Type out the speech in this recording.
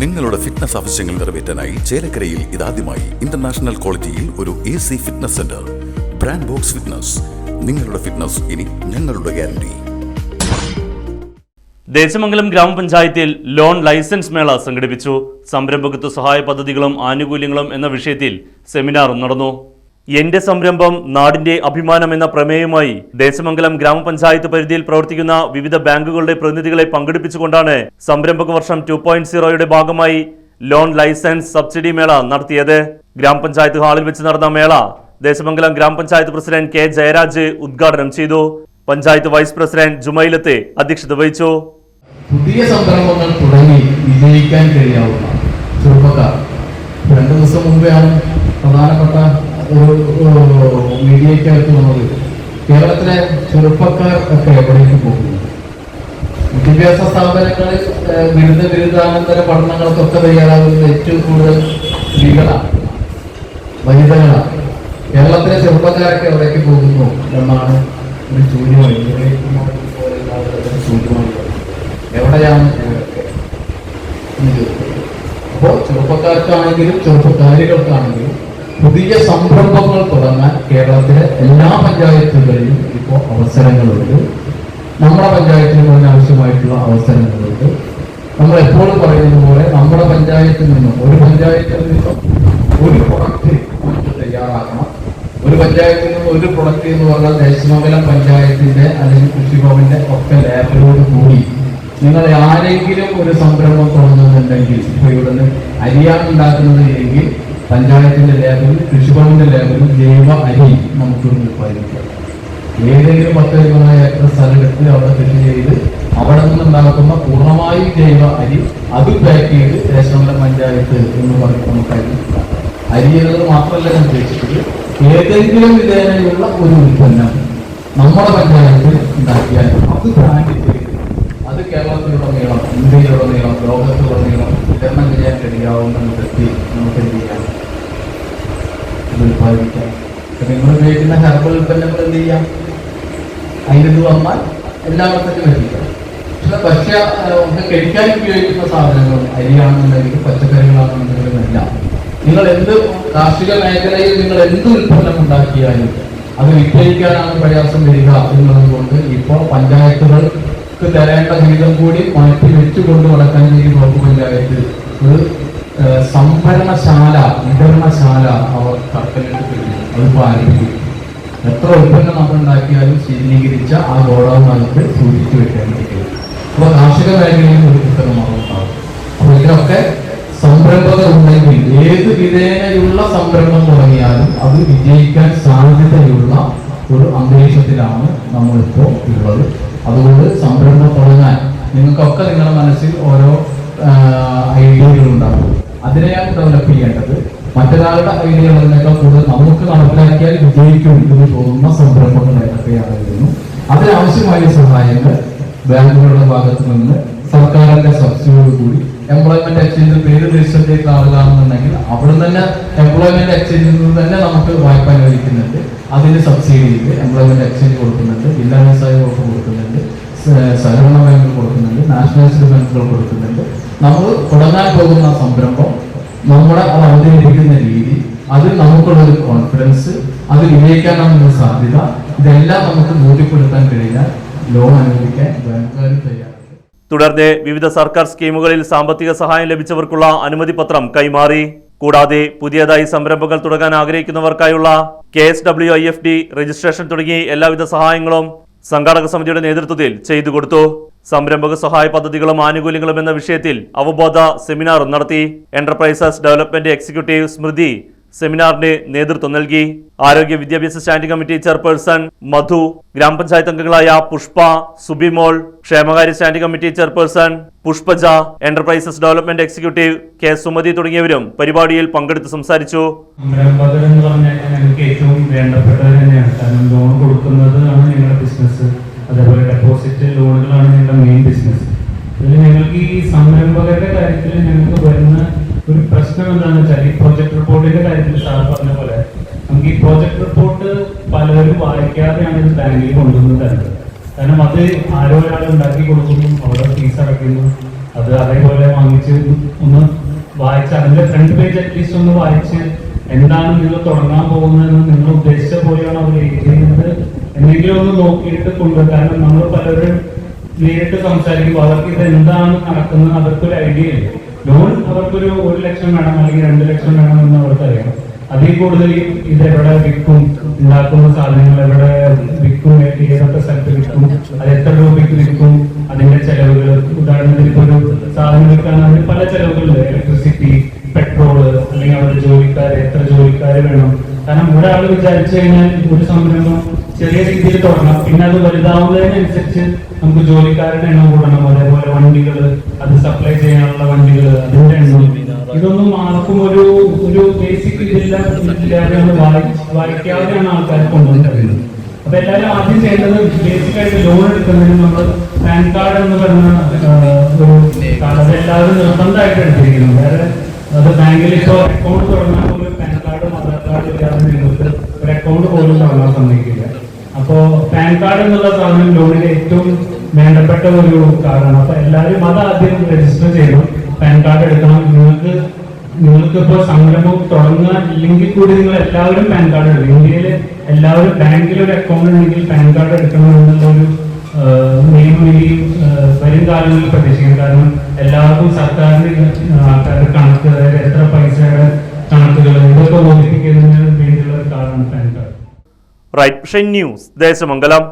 നിങ്ങളുടെ ഫിറ്റ്നസ് ആവശ്യങ്ങൾ നിറവേറ്റാനായി ചേലക്കരയിൽ ഇതാദ്യമായി ഇന്റർനാഷണൽ ക്വാളിറ്റിയിൽ ഒരു A C fitness centre brand box fitness നിങ്ങളുടെ ഫിറ്റ്നസ് ഇനി ഞങ്ങളുടെ ഗ്യാരണ്ടി ദേശമംഗലം ഗ്രാമപഞ്ചായത്തിൽ ലോൺ ലൈസൻസ് മേള സംഘടിപ്പിച്ചു. സംരംഭകത്വ സഹായ പദ്ധതികളും ആനുകൂല്യങ്ങളും എന്ന വിഷയത്തിൽ സെമിനാറും നടന്നു. എന്റെ സംരംഭം നാടിന്റെ അഭിമാനം എന്ന പ്രമേയമായി ദേശമംഗലം ഗ്രാമപഞ്ചായത്ത് പരിധിയിൽ പ്രവർത്തിക്കുന്ന വിവിധ ബാങ്കുകളുടെ പ്രതിനിധികളെ പങ്കെടുപ്പിച്ചുകൊണ്ടാണ് സംരംഭക വർഷം ടു പോയിന്റ് സീറോയുടെ ഭാഗമായി ലോൺ ലൈസൻസ് സബ്സിഡി മേള നടത്തിയത്. ഗ്രാമപഞ്ചായത്ത് ഹാളിൽ വെച്ച് നടന്ന മേള ദേശമംഗലം ഗ്രാമപഞ്ചായത്ത് പ്രസിഡന്റ് കെ ജയരാജ് ഉദ്ഘാടനം ചെയ്തു. പഞ്ചായത്ത് വൈസ് പ്രസിഡന്റ് ജുമൈലത്തെ അധ്യക്ഷത വഹിച്ചു. പുതിയ സംരംഭങ്ങൾ തുടങ്ങി വിജയിക്കാൻ കഴിയാവുന്ന ചെറുപ്പക്കാർ. രണ്ടു ദിവസം മുമ്പെയാണ് പ്രധാനപ്പെട്ട ഒരു മീഡിയക്കകത്ത് വന്നത്. കേരളത്തിലെ ചെറുപ്പക്കാർ ഒക്കെ എവിടേക്ക് പോകുന്നു? വിദ്യാഭ്യാസ സ്ഥാപനങ്ങളിൽ ബിരുദ ബിരുദാനന്തര പഠനങ്ങൾക്കൊക്കെ തയ്യാറാകുന്നത് ഏറ്റവും കൂടുതൽ സ്ത്രീകളാണ്. വനിതകളാണ്. കേരളത്തിലെ ചെറുപ്പക്കാരൊക്കെ എവിടേക്ക് പോകുന്നു എന്നാണ് ഒരു ചോദ്യമായി. ചോദ്യമായി എവിടെയാണ് അപ്പോൾ ചെറുപ്പക്കാർക്കാണെങ്കിലും ചെറുപ്പക്കാരികൾക്കാണെങ്കിലും പുതിയ സംരംഭങ്ങൾ തുടങ്ങാൻ കേരളത്തിലെ എല്ലാ പഞ്ചായത്തുകളിലും ഇപ്പോൾ അവസരങ്ങളുണ്ട്. നമ്മുടെ പഞ്ചായത്തിന് തന്നെ ആവശ്യമായിട്ടുള്ള അവസരങ്ങളുണ്ട്. നമ്മൾ എപ്പോഴും പറയുന്ന പോലെ നമ്മുടെ പഞ്ചായത്തിൽ നിന്നും ഒരു പഞ്ചായത്തിൽ നിന്നും ഒരു പ്രൊഡക്റ്റ് നമുക്ക് തയ്യാറാക്കണം. ഒരു പഞ്ചായത്തിൽ നിന്നും ഒരു പ്രൊഡക്റ്റ് എന്ന് പറഞ്ഞാൽ ദേശമംഗലം പഞ്ചായത്തിന്റെ അല്ലെങ്കിൽ കൃഷിഭവന്റെ ഒക്കെ ലേബലോട് കൂടി നിങ്ങൾ ആരെങ്കിലും ഒരു സംരംഭം തുടങ്ങുന്നുണ്ടെങ്കിൽ ഇപ്പൊ ഇവിടുന്ന് അരിയാണ് ഉണ്ടാക്കുന്നത് എങ്കിൽ പഞ്ചായത്തിന്റെ ലേബലിൽ കൃഷിഭവന്റെ ലേബലിൽ ജൈവ അരി നമുക്ക് ഉൽപ്പാദിപ്പിക്കാം. ഏതെങ്കിലും പത്ത് ഇരുപത് ഏക്കർ സ്ഥലമെടുത്ത് അവിടെ കൃഷി ചെയ്ത് അവിടെ നിന്നുണ്ടാക്കുന്ന പൂർണമായും ജൈവ അരി അത് പാക്ക് ചെയ്ത് ദേശമംഗലം പഞ്ചായത്ത് എന്ന് പറഞ്ഞ് നമുക്ക് അരി അരി എന്നത് മാത്രമല്ല ഞാൻ ഉദ്ദേശിച്ചത് ഏതെങ്കിലും വിധേനയുള്ള ഒരു ഉൽപ്പന്നം നമ്മുടെ പഞ്ചായത്തിൽ ഉണ്ടാക്കിയാൽ അത് ബ്രാൻഡ് ചെയ്ത് അത് കേരളത്തിലുടനീളം ഇന്ത്യയിലുടനീളം ലോകത്തിലുടനീളം വിതരണം ചെയ്യാൻ കഴിയാവുന്ന വിധത്തിൽ നമുക്ക് ഇപ്പൊ നിങ്ങൾ ഉപയോഗിക്കുന്ന ഹെർബൽ ഉൽപ്പന്നങ്ങൾ എന്ത് ചെയ്യാം അതിന് വന്നാൽ എല്ലാവർക്കും ലഭിക്കാം. പക്ഷെ ഭക്ഷ്യ കഴിക്കാൻ ഉപയോഗിക്കുന്ന സാധനങ്ങളും അരിയാണെന്നുണ്ടെങ്കിലും പച്ചക്കറികളാണെന്നുണ്ടെങ്കിലും എല്ലാം നിങ്ങൾ എന്ത് കാർഷിക മേഖലയിൽ നിങ്ങൾ എന്ത് ഉൽപ്പന്നം ഉണ്ടാക്കിയാലും അത് വിറ്റഴിക്കാനാണ് പ്രയാസം വരിക എന്നുള്ളത് കൊണ്ട് ഇപ്പോൾ പഞ്ചായത്തുകൾക്ക് തരേണ്ട വിഹിതം കൂടി മാറ്റി വെച്ചുകൊണ്ട് നടക്കാൻ ഈ ബ്ലോക്ക് പഞ്ചായത്ത് ഒരു സംഭരണശാല വിതരണശാല അവർ കർക്കലിട്ട് കഴിഞ്ഞു പാലിക്കും. എത്ര ഉൽപ്പന്നം നമ്മൾ ഉണ്ടാക്കിയാലും ശീലീകരിച്ച ആ ഗോഡൌണിനകത്ത് സൂക്ഷിച്ചു പറ്റും അപ്പൊ കാർഷിക മേഖലയിൽ ഒരു പുസ്തകമാണ് ഉണ്ടാവും. അപ്പൊ ഇതിനൊക്കെ സംരംഭകർ ഉണ്ടെങ്കിൽ ഏത് വിധേനയുള്ള സംരംഭം തുടങ്ങിയാലും അത് വിജയിക്കാൻ സാധ്യതയുള്ള ഒരു അന്തരീക്ഷത്തിലാണ് നമ്മളിപ്പോ ഉള്ളത്. അതുകൊണ്ട് സംരംഭം തുടങ്ങാൻ. നിങ്ങൾക്കൊക്കെ നിങ്ങളുടെ മനസ്സിൽ ഓരോ ഐഡിയകൾ ഉണ്ടാകും അതിനെയാണ് ഡെവലപ്പ് ചെയ്യേണ്ടത് മറ്റൊരാളുടെ ഐഡിയകളതിനേക്കാൾ കൂടുതൽ നമുക്ക് നടപ്പിലാക്കിയാൽ വിജയിക്കും എന്ന് തോന്നുന്ന സംരംഭങ്ങൾ ഏതൊക്കെയാണെന്നു അതിനാവശ്യമായ സഹായങ്ങൾ ബാങ്കുകളുടെ ഭാഗത്ത് നിന്ന് സർക്കാരിന്റെ സബ്സിഡിയോട് കൂടി എംപ്ലോയ്മെന്റ് എക്സ്ചേഞ്ച് പേര് രജിസ്റ്റർ ചെയ്ത ആളുകളാണെന്നുണ്ടെങ്കിൽ അവിടെ തന്നെ എംപ്ലോയ്മെന്റ് എക്സ്ചേഞ്ചിൽ നിന്ന് തന്നെ നമുക്ക് വായ്പ അനുവദിക്കുന്നുണ്ട്. അതിന് സബ്സിഡിയിൽ എംപ്ലോയ്മെന്റ് എക്സ്ചേഞ്ച് കൊടുക്കുന്നുണ്ട്. ജില്ലാ വ്യവസായ വകുപ്പ് കൊടുക്കുന്നുണ്ട്. സഹകരണ ബാങ്കുകൾ കൊടുക്കുന്നുണ്ട്. നാഷണലൈസ്ഡ് ബാങ്കുകൾ കൊടുക്കുന്നുണ്ട്. നമ്മൾ തുടങ്ങാൻ പോകുന്ന സംരംഭം നമ്മളെ അത് അവതരിപ്പിക്കുന്ന രീതി അതിൽ നമുക്കുള്ള ഒരു കോൺഫിഡൻസ് അത് വിജയിക്കാനുള്ള സാധ്യത ഇതെല്ലാം നമുക്ക് ബോധ്യപ്പെടുത്താൻ കഴിഞ്ഞാൽ ലോൺ അനുവദിക്കാൻ ബാങ്കുകാർ തയ്യാറാണ്. തുടർന്ന് വിവിധ സർക്കാർ സ്കീമുകളിൽ സാമ്പത്തിക സഹായം ലഭിച്ചവർക്കുള്ള അനുമതി പത്രം കൈമാറി. കൂടാതെ പുതിയതായി സംരംഭങ്ങൾ തുടങ്ങാൻ ആഗ്രഹിക്കുന്നവർക്കായുള്ള K S W I F D registration തുടങ്ങി എല്ലാവിധ സഹായങ്ങളും സംഘാടക സമിതിയുടെ നേതൃത്വത്തിൽ ചെയ്തു കൊടുത്തു. സംരംഭക സഹായ പദ്ധതികളും ആനുകൂല്യങ്ങളും എന്ന വിഷയത്തിൽ അവബോധ സെമിനാർ നടത്തി. എന്റർപ്രൈസസ് ഡെവലപ്മെന്റ് എക്സിക്യൂട്ടീവ് സ്മൃതി സെമിനാറിന് നേതൃത്വം നൽകി. ആരോഗ്യ വിദ്യാഭ്യാസ സ്റ്റാൻഡിംഗ് കമ്മിറ്റി ചെയർപേഴ്സൺ മധു ഗ്രാമപഞ്ചായത്ത് അംഗങ്ങളായ പുഷ്പ സുബിമോൾ ക്ഷേമകാര്യ standing committee chairperson Pushpaja enterprises development executive K Sumathi തുടങ്ങിയവരും പരിപാടിയിൽ പങ്കെടുത്ത് സംസാരിച്ചു. ഏറ്റവും വേണ്ടപ്പെട്ടത് തന്നെയാണ്. കാരണം ലോൺ കൊടുക്കുന്നത് ആണ് നിങ്ങളുടെ ബിസിനസ് അതേപോലെ ഡെപ്പോസിറ്റ് ലോണുകളാണ് ഞങ്ങളുടെ മെയിൻ ബിസിനസ് അതിൽ ഞങ്ങൾക്ക് ഈ സംരംഭകരുടെ കാര്യത്തിൽ ഞങ്ങൾക്ക് വരുന്ന ഒരു പ്രശ്നം ഈ പ്രോജക്ട് റിപ്പോർട്ടിന്റെ കാര്യത്തിൽ സാർ പറഞ്ഞ പോലെ നമുക്ക് ഈ പ്രോജക്ട് റിപ്പോർട്ട് പലരും വായിക്കാതെയാണ് ഇത് ബാങ്കിൽ കൊണ്ടുവന്നത്. കാരണം അത് ആരോ ഒരാൾ ഉണ്ടാക്കി കൊടുക്കുന്നു അവിടെ ഫീസ് അടയ്ക്കുന്നു. അത് അതേപോലെ വാങ്ങിച്ച് ഒന്ന് വായിച്ച് അതിന്റെ ഫ്രണ്ട് പേജ് അറ്റ്ലീസ്റ്റ് ഒന്ന് വായിച്ച് എന്താണ് നിങ്ങൾ തുടങ്ങാൻ പോകുന്നതെന്ന് നിങ്ങൾ ഉദ്ദേശിച്ച പോലെയാണ് അവർ എഴുതിയത് എന്തെങ്കിലും ഒന്ന് നോക്കിയിട്ട് കൊണ്ടുവരും കാരണം നമ്മൾ പലരും നേരിട്ട് സംസാരിക്കുമ്പോൾ അവർക്ക് ഇത് എന്താണ് നടക്കുന്നത് അവർക്കൊരു ഐഡിയ ഇല്ല ലോൺ അവർക്കൊരു ഒരു ലക്ഷം വേണം അല്ലെങ്കിൽ രണ്ട് ലക്ഷം വേണം എന്ന് അവർക്കറിയാം അതിൽ കൂടുതൽ ഇത് എവിടെ വിൽക്കും ഉണ്ടാക്കുന്ന സാധനങ്ങൾ എവിടെ വിൽക്കും ഏതൊക്കെ സ്ഥലത്ത് വിൽക്കും അത് എത്ര രൂപയ്ക്ക് വിൽക്കും അതിന്റെ ചെലവുകൾ. ഉദാഹരണത്തിന് ഇപ്പോൾ ഒരു സാധനം വിൽക്കാനാണെങ്കിൽ പല ചെലവുകളുണ്ട്. ഇലക്ട്രിസിറ്റി പെട്രോൾ അല്ലെങ്കിൽ അവരുടെ ജോലിക്കാർ എത്ര ജോലിക്കാർ വേണം. കാരണം ഒരാൾ വിചാരിച്ചു കഴിഞ്ഞാൽ ഒരു സംരംഭം ചെറിയ രീതിയിൽ തുടങ്ങാം. പിന്നെ അത് വലുതാവുന്നതിനനുസരിച്ച് നമുക്ക് ജോലിക്കാരുടെ എണ്ണം കൂടണം അതേപോലെ വണ്ടികൾ അത് സപ്ലൈ ചെയ്യാനുള്ള വണ്ടികൾ അതിന്റെ എണ്ണം. ഇതൊന്നും ആർക്കും ഒരു ഒരു ബേസിക് ഇതില്ല വായിക്കാതെയാണ് ആൾക്കാർ കൊണ്ടുവരുന്നത് അപ്പൊ എല്ലാവരും ആദ്യം ചെയ്യേണ്ടത് ബേസിക് ആയിട്ട് ലോൺ എടുക്കുന്നതിന് നമ്മൾ പാൻ കാർഡ് എന്ന് ആ, ഒരു എല്ലാവരും നിർബന്ധമായിട്ട് എടുത്തിരിക്കുന്നു വേറെ അത് ബാങ്കിൽ ഇപ്പോൾ അക്കൗണ്ട് തുടങ്ങാൻ പോലും പാൻ കാർഡും ആധാർ കാർഡും ഇല്ലാതെ നിങ്ങൾക്ക് ഒരു അക്കൗണ്ട് പോലും തുടങ്ങാൻ സമ്മതിക്കില്ല. അപ്പോ പാൻ കാർഡ് എന്നുള്ള സാധനം ലോണിന്റെ ഏറ്റവും വേണ്ടപ്പെട്ട ഒരു കാർഡാണ് അപ്പൊ എല്ലാവരും അത് ആദ്യം രജിസ്റ്റർ ചെയ്യണം. പാൻ കാർഡ് എടുക്കണം. നിങ്ങൾക്ക് നിങ്ങൾക്ക് ഇപ്പോൾ സംരംഭം തുടങ്ങാൻ ഇല്ലെങ്കിൽ കൂടി നിങ്ങൾ എല്ലാവരും പാൻ കാർഡ് എടുക്കും ഇന്ത്യയിൽ എല്ലാവരും ബാങ്കിൽ ഒരു അക്കൗണ്ട് ഉണ്ടെങ്കിൽ പാൻ കാർഡ് എടുക്കണം എന്നുള്ള ഒരു നിയമം ഇനി വരും കാലങ്ങളിൽ പ്രതീക്ഷിക്കും കാരണം എല്ലാവർക്കും സർക്കാരിന്റെ കണക്ക് അതായത് എത്ര പൈസയുടെ കണക്കുകൾ ഇതൊക്കെ ബോധിപ്പിക്കുന്നതിന് വേണ്ടിയുള്ള ഒരു കാർഡാണ് PAN card. Right news Desamangalam